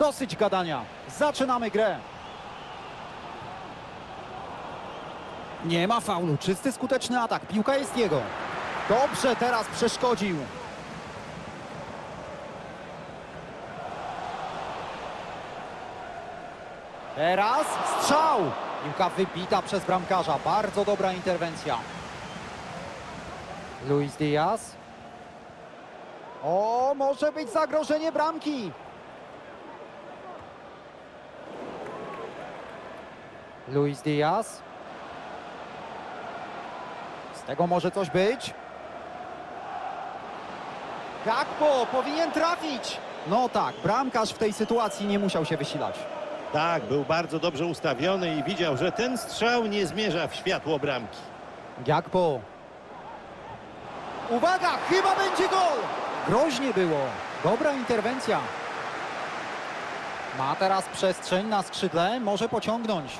Dosyć gadania. Zaczynamy grę. Nie ma faulu. Czysty, skuteczny atak. Piłka jest jego. Dobrze teraz przeszkodził. Teraz strzał. Piłka wybita przez bramkarza. Bardzo dobra interwencja. Luis Diaz. O, może być zagrożenie bramki. Luis Diaz. Z tego może coś być. Gakpo powinien trafić. No tak, bramkarz w tej sytuacji nie musiał się wysilać. Tak, był bardzo dobrze ustawiony i widział, że ten strzał nie zmierza w światło bramki. Gakpo. Uwaga, chyba będzie gol! Groźnie było. Dobra interwencja. Ma teraz przestrzeń na skrzydle, może pociągnąć.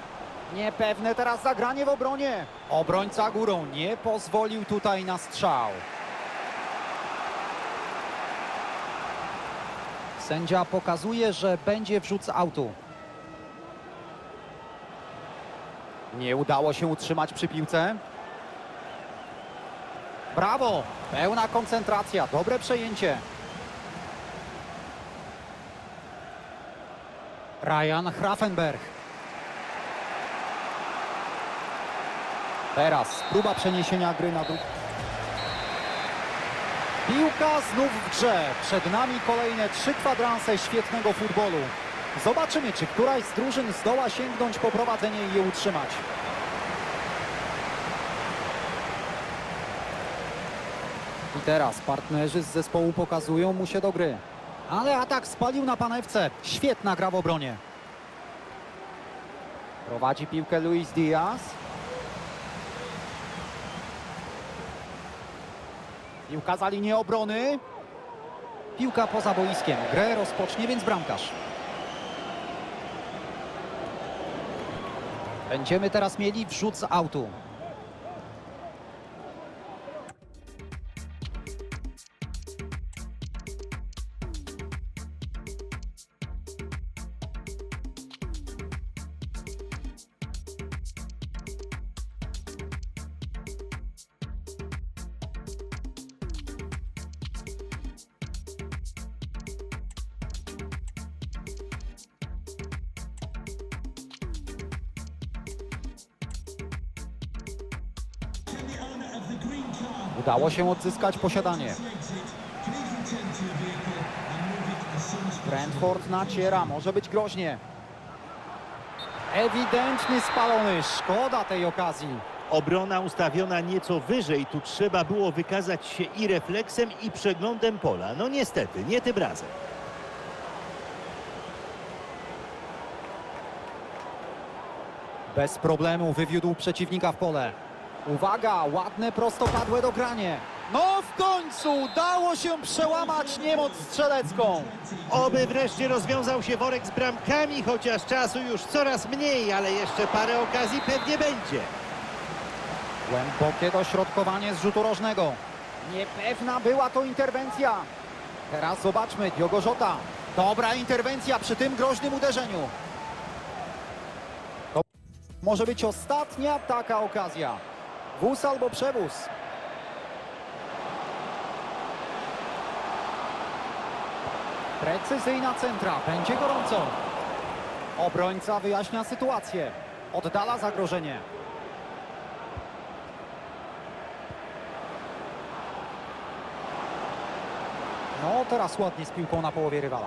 Niepewne teraz zagranie w obronie. Obrońca górą nie pozwolił tutaj na strzał. Sędzia pokazuje, że będzie wrzut z autu. Nie udało się utrzymać przy piłce. Brawo! Pełna koncentracja, dobre przejęcie. Ryan Grafenberg. Teraz próba przeniesienia gry na dół. Piłka znów w grze. Przed nami kolejne trzy kwadranse świetnego futbolu. Zobaczymy, czy któraś z drużyn zdoła sięgnąć po prowadzenie i je utrzymać. I teraz partnerzy z zespołu pokazują mu się do gry. Ale atak spalił na panewce. Świetna gra w obronie. Prowadzi piłkę Luis Diaz. Piłka za linię obrony. Piłka poza boiskiem. Grę rozpocznie więc bramkarz. Będziemy teraz mieli wrzut z autu. Udało się odzyskać posiadanie. Brentford naciera, może być groźnie. Ewidentnie spalony, szkoda tej okazji. Obrona ustawiona nieco wyżej, tu trzeba było wykazać się i refleksem, i przeglądem pola. No niestety, nie tym razem. Bez problemu wywiódł przeciwnika w pole. Uwaga, ładne prostopadłe dogranie. No w końcu udało się przełamać niemoc strzelecką. Oby wreszcie rozwiązał się worek z bramkami, chociaż czasu już coraz mniej, ale jeszcze parę okazji pewnie będzie. Głębokie dośrodkowanie z rzutu rożnego. Niepewna była to interwencja. Teraz zobaczmy, Diogo Jota. Dobra interwencja przy tym groźnym uderzeniu. To może być ostatnia taka okazja. Wóz albo przewóz. Precyzyjna centra, będzie gorąco. Obrońca wyjaśnia sytuację. Oddala zagrożenie. No, teraz ładnie z piłką na połowie rywala.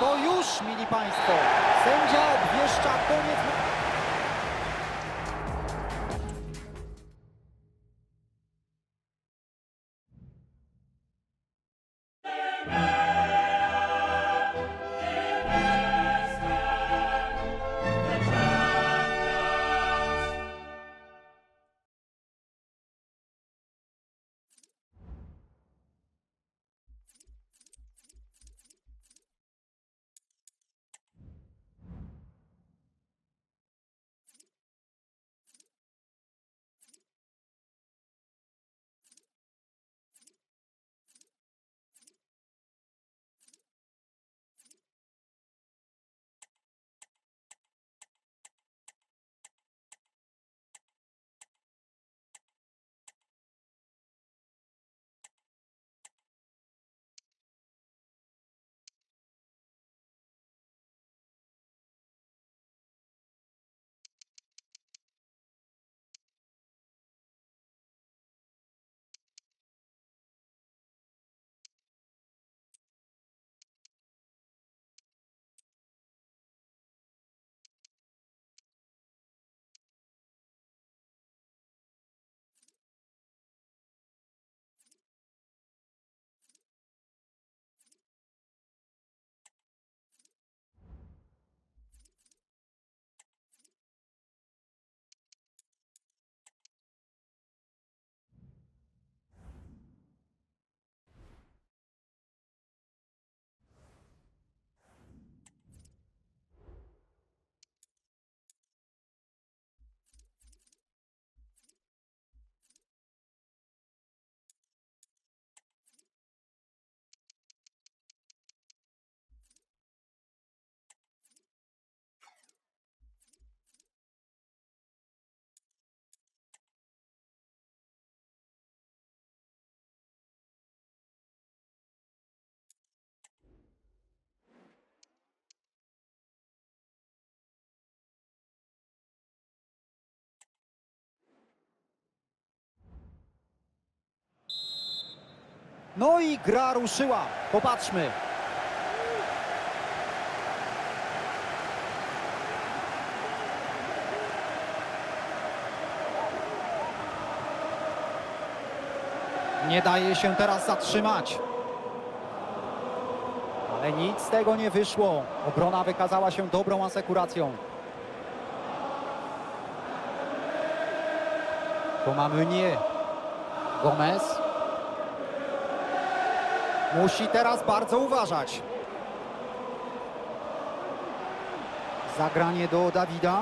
To już, mili Państwo, sędzia obwieszcza koniec. No i gra ruszyła. Popatrzmy. Nie daje się teraz zatrzymać. Ale nic z tego nie wyszło. Obrona wykazała się dobrą asekuracją. To ma Meunier. Gomez. Musi teraz bardzo uważać. Zagranie do Dawida.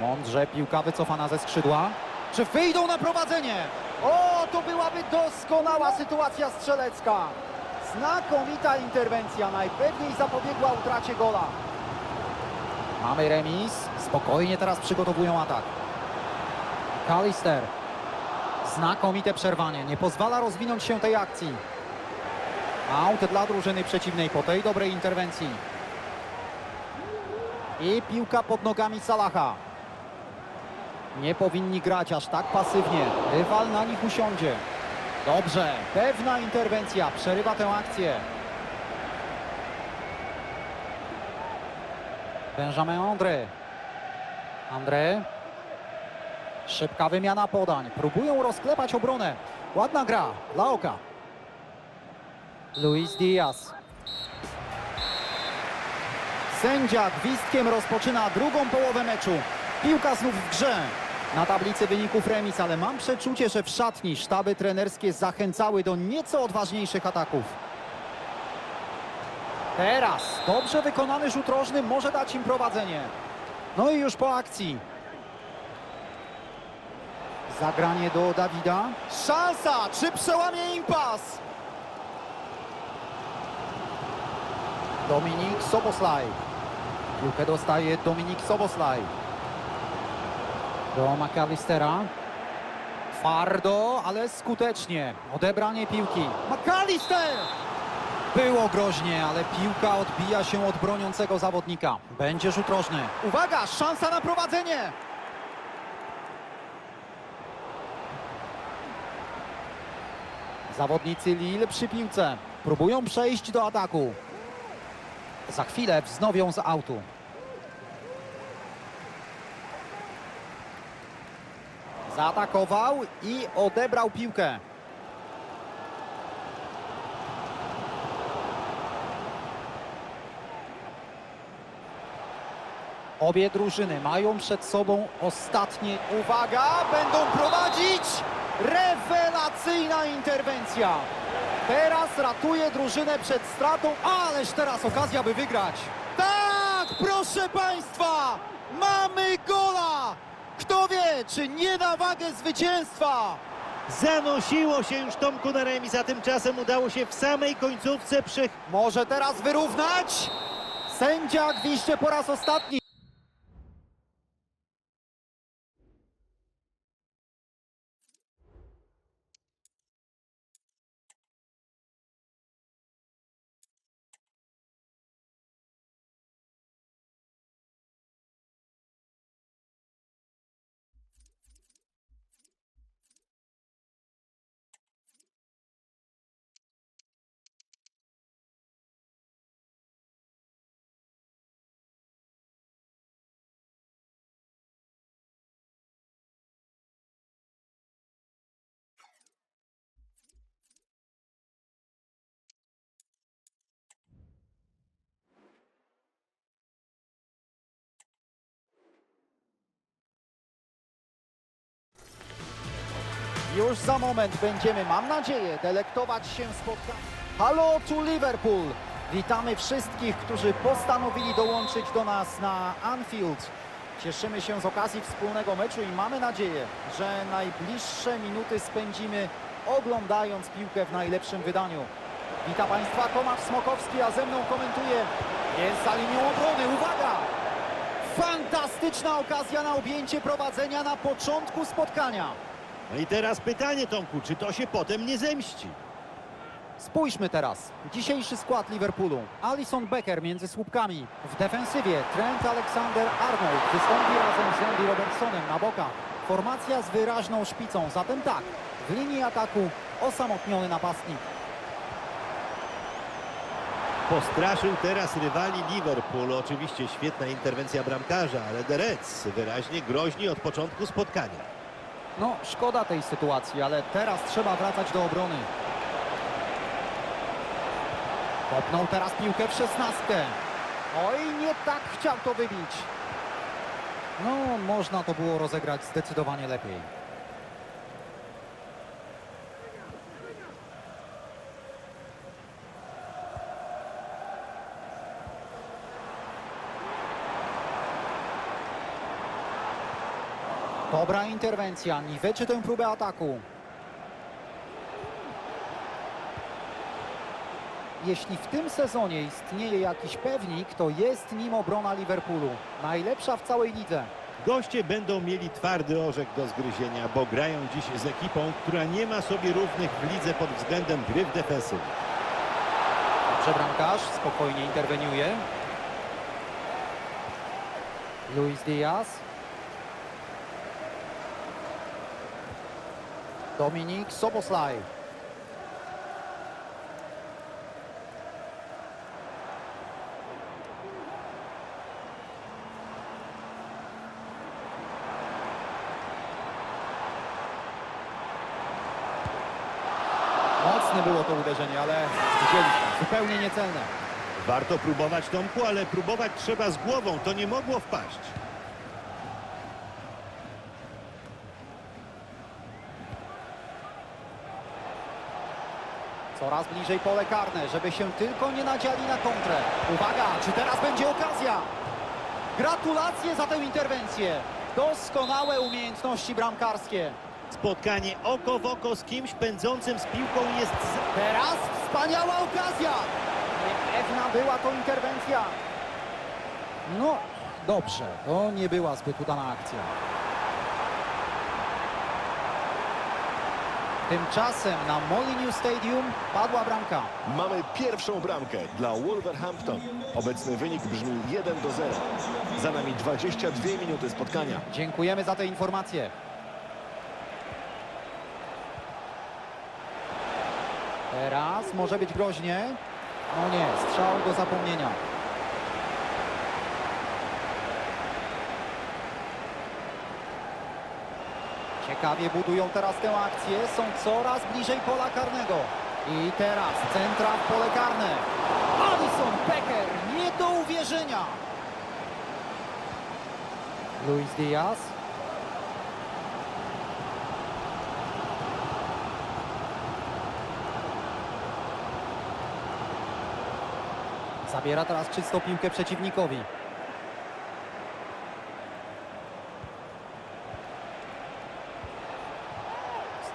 Mądrze piłka wycofana ze skrzydła. Czy wyjdą na prowadzenie? O, to byłaby doskonała sytuacja strzelecka. Znakomita interwencja. Najpewniej zapobiegła utracie gola. Mamy remis. Spokojnie teraz przygotowują atak. Kalister. Znakomite przerwanie. Nie pozwala rozwinąć się tej akcji. Aut dla drużyny przeciwnej po tej dobrej interwencji. I piłka pod nogami Salaha. Nie powinni grać aż tak pasywnie. Rywal na nich usiądzie. Dobrze, pewna interwencja przerywa tę akcję. Benjamin André. André. Szybka wymiana podań. Próbują rozklepać obronę. Ładna gra dla oka. Luis Diaz. Sędzia gwizdkiem rozpoczyna drugą połowę meczu. Piłka znów w grze. Na tablicy wyników remis, ale mam przeczucie, że w szatni sztaby trenerskie zachęcały do nieco odważniejszych ataków. Teraz dobrze wykonany rzut rożny może dać im prowadzenie. No i już po akcji. Zagranie do Dawida. Szansa! Czy przełamie impas? Dominik Soboslaj. Piłkę dostaje Dominik Soboslaj. Do McAllistera. Twardo, ale skutecznie. Odebranie piłki. McAllister! Było groźnie, ale piłka odbija się od broniącego zawodnika. Będzie rzut rożny. Uwaga, szansa na prowadzenie! Zawodnicy Lille przy piłce. Próbują przejść do ataku. Za chwilę wznowią z autu. Zaatakował i odebrał piłkę. Obie drużyny mają przed sobą ostatnie. Uwaga, będą prowadzić! Rewelacyjna interwencja! Teraz ratuje drużynę przed stratą, ależ teraz okazja, by wygrać. Tak, proszę Państwa! Mamy gola! Kto wie, czy nie da wagę zwycięstwa? Zanosiło się już Tomku na remis, a tymczasem udało się w samej końcówce przy... Może teraz wyrównać? Sędzia gwizdże po raz ostatni. Już za moment będziemy, mam nadzieję, delektować się spotkaniem. Halo to Liverpool! Witamy wszystkich, którzy postanowili dołączyć do nas na Anfield. Cieszymy się z okazji wspólnego meczu i mamy nadzieję, że najbliższe minuty spędzimy oglądając piłkę w najlepszym wydaniu. Witam Państwa, Tomasz Smokowski, a ze mną komentuje jest za linią obrony. Uwaga! Fantastyczna okazja na objęcie prowadzenia na początku spotkania. No i teraz pytanie Tomku, czy to się potem nie zemści? Spójrzmy teraz. Dzisiejszy skład Liverpoolu. Alison Becker między słupkami. W defensywie Trent Alexander-Arnold wystąpi razem z Andy Robertsonem na bokach. Formacja z wyraźną szpicą. Zatem tak, w linii ataku osamotniony napastnik. Postraszył teraz rywali Liverpool. Oczywiście świetna interwencja bramkarza, ale Reds wyraźnie groźni od początku spotkania. No, szkoda tej sytuacji, ale teraz trzeba wracać do obrony. Kopnął teraz piłkę w szesnastkę. Oj, nie tak chciał to wybić. No, można to było rozegrać zdecydowanie lepiej. Dobra interwencja, niweczy tę próbę ataku. Jeśli w tym sezonie istnieje jakiś pewnik, to jest nim obrona Liverpoolu. Najlepsza w całej lidze. Goście będą mieli twardy orzech do zgryzienia, bo grają dziś z ekipą, która nie ma sobie równych w lidze pod względem gry w defensywie. Dobrze bramkarz, spokojnie interweniuje. Luis Diaz. Dominik Soboslaj. Mocne było to uderzenie, ale zupełnie niecelne. Warto próbować Tomku, ale próbować trzeba z głową. To nie mogło wpaść. Coraz bliżej pole karne, żeby się tylko nie nadziali na kontrę. Uwaga, czy teraz będzie okazja? Gratulacje za tę interwencję. Doskonałe umiejętności bramkarskie. Spotkanie oko w oko z kimś pędzącym z piłką jest... z- Teraz wspaniała okazja. Niepewna była to interwencja. No, dobrze, to nie była zbyt udana akcja. Tymczasem na Molineux Stadium padła bramka. Mamy pierwszą bramkę dla Wolverhampton. Obecny wynik brzmi 1 do 0. Za nami 22 minuty spotkania. Dziękujemy za te informacje. Teraz może być groźnie. No nie, strzał do zapomnienia. Ciekawie budują teraz tę akcję. Są coraz bliżej pola karnego. I teraz centra w pole karne. Alison Becker, nie do uwierzenia. Luis Diaz. Zabiera teraz czystą piłkę przeciwnikowi.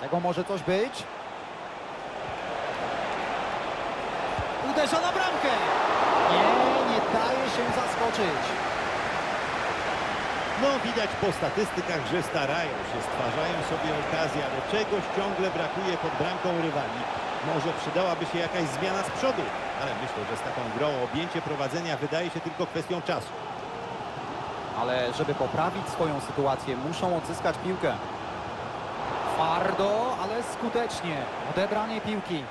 Tego może coś być. Uderza na bramkę. Nie, nie daje się zaskoczyć. No widać po statystykach, że starają się, stwarzają sobie okazję, ale czegoś ciągle brakuje pod bramką rywali. Może przydałaby się jakaś zmiana z przodu, ale myślę, że z taką grą objęcie prowadzenia wydaje się tylko kwestią czasu. Ale żeby poprawić swoją sytuację, muszą odzyskać piłkę. Twardo, ale skutecznie. Odebranie piłki.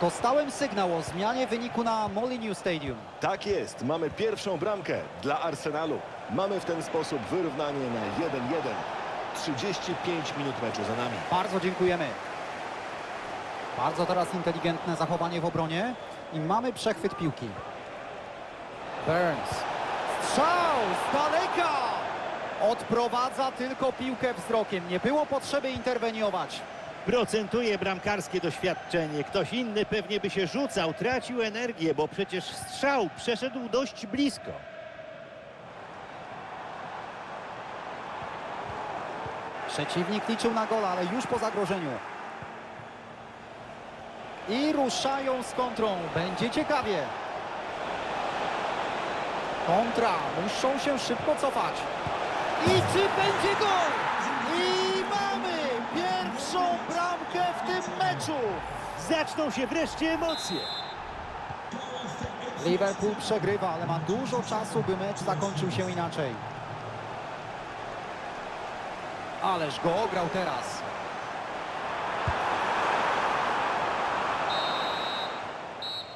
Dostałem sygnał o zmianie wyniku na Molineux Stadium. Tak jest, mamy pierwszą bramkę dla Arsenalu. Mamy w ten sposób wyrównanie na 1-1. 35 minut meczu za nami. Bardzo dziękujemy. Bardzo teraz inteligentne zachowanie w obronie. I mamy przechwyt piłki. Burns. Strzał z daleka! Odprowadza tylko piłkę wzrokiem. Nie było potrzeby interweniować. Procentuje bramkarskie doświadczenie. Ktoś inny pewnie by się rzucał, tracił energię, bo przecież strzał przeszedł dość blisko. Przeciwnik liczył na gola, ale już po zagrożeniu. I ruszają z kontrą. Będzie ciekawie. Kontra. Muszą się szybko cofać. I czy będzie gol? I mamy pierwszą bramkę w tym meczu. Zaczną się wreszcie emocje. Liverpool przegrywa, ale ma dużo czasu, by mecz zakończył się inaczej. Ależ go ograł teraz.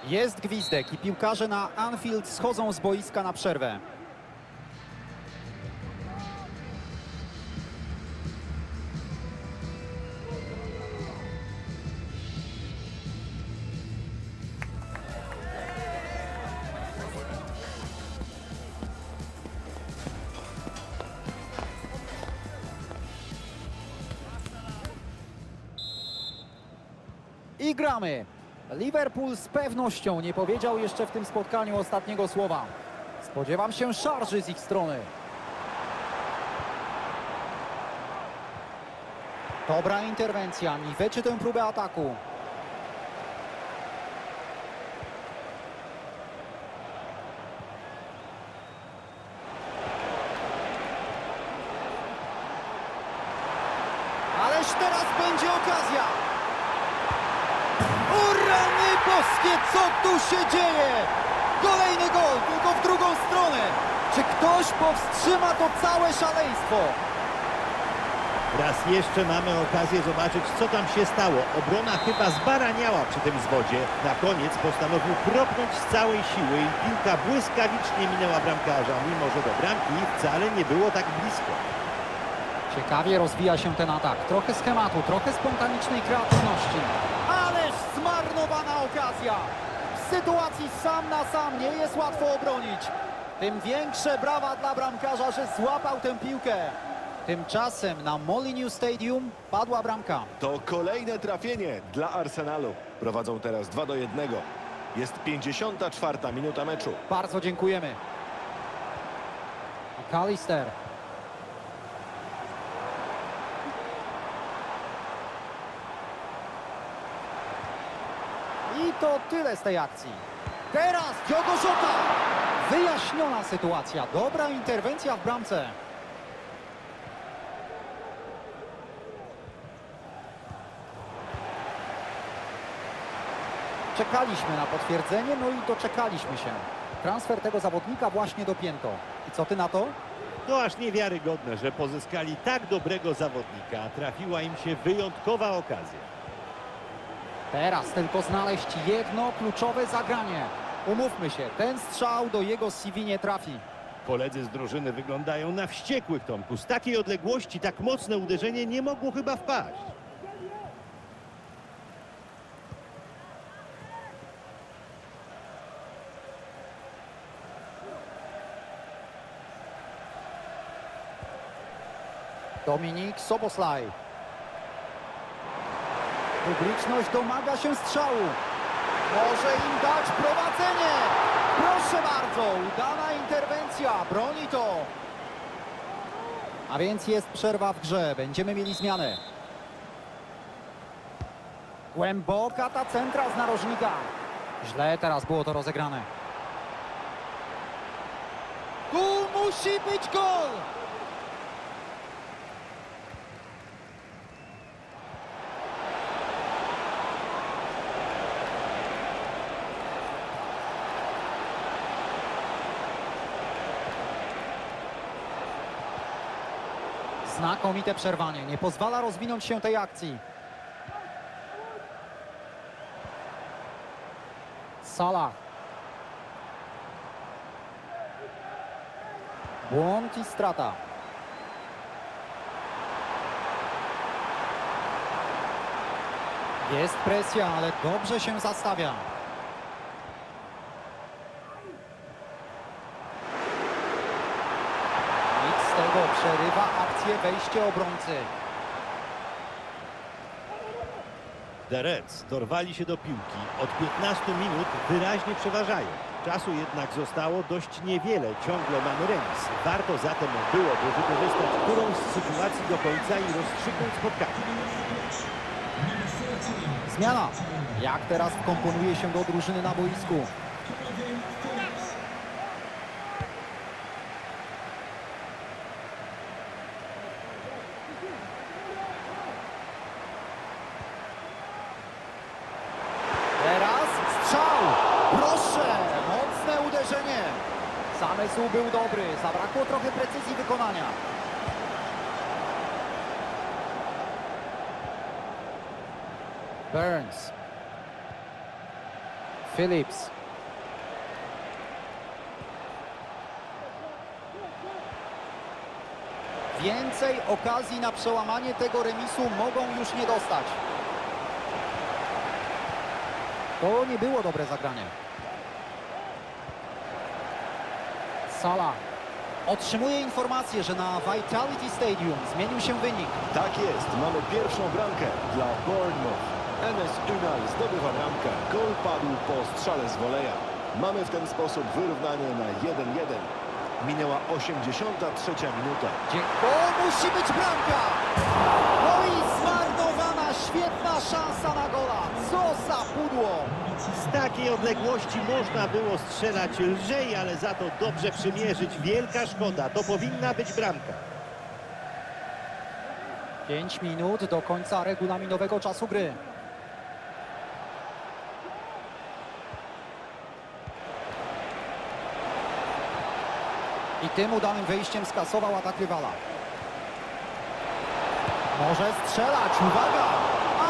Jest gwizdek i piłkarze na Anfield schodzą z boiska na przerwę. Liverpool z pewnością nie powiedział jeszcze w tym spotkaniu ostatniego słowa. Spodziewam się szarży z ich strony. Dobra interwencja, niweczy tę próbę ataku. Powstrzyma to całe szaleństwo? Raz jeszcze mamy okazję zobaczyć, co tam się stało. Obrona chyba zbaraniała przy tym zwodzie. Na koniec postanowił propnąć z całej siły i piłka błyskawicznie minęła bramkarza, mimo że do bramki wcale nie było tak blisko. Ciekawie rozwija się ten atak. Trochę schematu, trochę spontanicznej kreatywności. Ależ zmarnowana okazja! W sytuacji sam na sam nie jest łatwo obronić. Tym większe brawa dla bramkarza, że złapał tę piłkę. Tymczasem na Molineux Stadium padła bramka. To kolejne trafienie dla Arsenalu. Prowadzą teraz 2 do 1. Jest 54 minuta meczu. Bardzo dziękujemy. McAllister. I to tyle z tej akcji. Teraz Diogo Jota. Wyjaśniona sytuacja. Dobra interwencja w bramce. Czekaliśmy na potwierdzenie, no i doczekaliśmy się. Transfer tego zawodnika właśnie dopięto. I co ty na to? To aż niewiarygodne, że pozyskali tak dobrego zawodnika. Trafiła im się wyjątkowa okazja. Teraz tylko znaleźć jedno kluczowe zagranie. Umówmy się, ten strzał do jego CV nie trafi. Koledzy z drużyny wyglądają na wściekłych, Tomku. Z takiej odległości tak mocne uderzenie nie mogło chyba wpaść. Dominik Soboslaj. Publiczność domaga się strzału. Może im dać prowadzenie. Proszę bardzo, udana interwencja. Broni to. A więc jest przerwa w grze. Będziemy mieli zmianę. Głęboka ta centra z narożnika. Źle teraz było to rozegrane. Tu musi być gol! Znakomite przerwanie. Nie pozwala rozwinąć się tej akcji. Salah. Błąd i strata. Jest presja, ale dobrze się zastawia. Nic z tego przerywa akcję wejście obrońcy. The Reds dorwali się do piłki. Od 15 minut wyraźnie przeważają. Czasu jednak zostało dość niewiele. Ciągle mamy remis. Warto zatem byłoby wykorzystać którąś z sytuacji do końca i rozstrzygnąć spotkanie. Zmiana. Jak teraz wkomponuje się do drużyny na boisku? Teraz strzał. Proszę, mocne uderzenie. Zamysł był dobry, zabrakło trochę precyzji wykonania. Burns. Phillips. Więcej okazji na przełamanie tego remisu mogą już nie dostać. To nie było dobre zagranie. Sala otrzymuje informację, że na Vitality Stadium zmienił się wynik. Tak jest, mamy pierwszą bramkę dla Bournemouth. Enes Unal zdobywa bramkę. Gol padł po strzale z woleja. Mamy w ten sposób wyrównanie na 1-1. Minęła 83 minuta. To musi być bramka! No i zmarnowana świetna szansa Odległości można było strzelać lżej, ale za to dobrze przymierzyć. Wielka szkoda. To powinna być bramka. 5 minut do końca regulaminowego czasu gry. I tym udanym wejściem skasował atak rywala. Może strzelać, uwaga!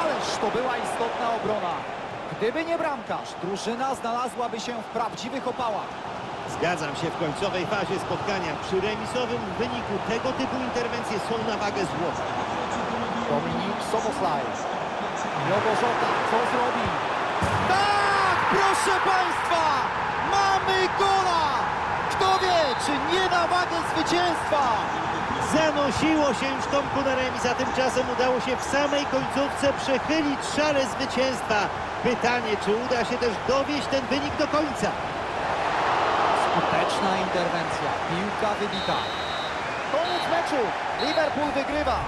Ależ to była istotna obrona. Gdyby nie bramkarz, drużyna znalazłaby się w prawdziwych opałach. Zgadzam się w końcowej fazie spotkania. Przy remisowym wyniku tego typu interwencje są na wagę złota. Dominik Soboslaj. Jogorzota, co zrobi? Tak, proszę Państwa! Mamy gola! Kto wie, czy nie na wagę zwycięstwa? Zanosiło się już Tomku na remis, a tymczasem udało się w samej końcówce przechylić szale zwycięstwa. Pytanie, czy uda się też dowieść ten wynik do końca? Skuteczna interwencja, piłka wybita. Koniec meczu, Liverpool wygrywa.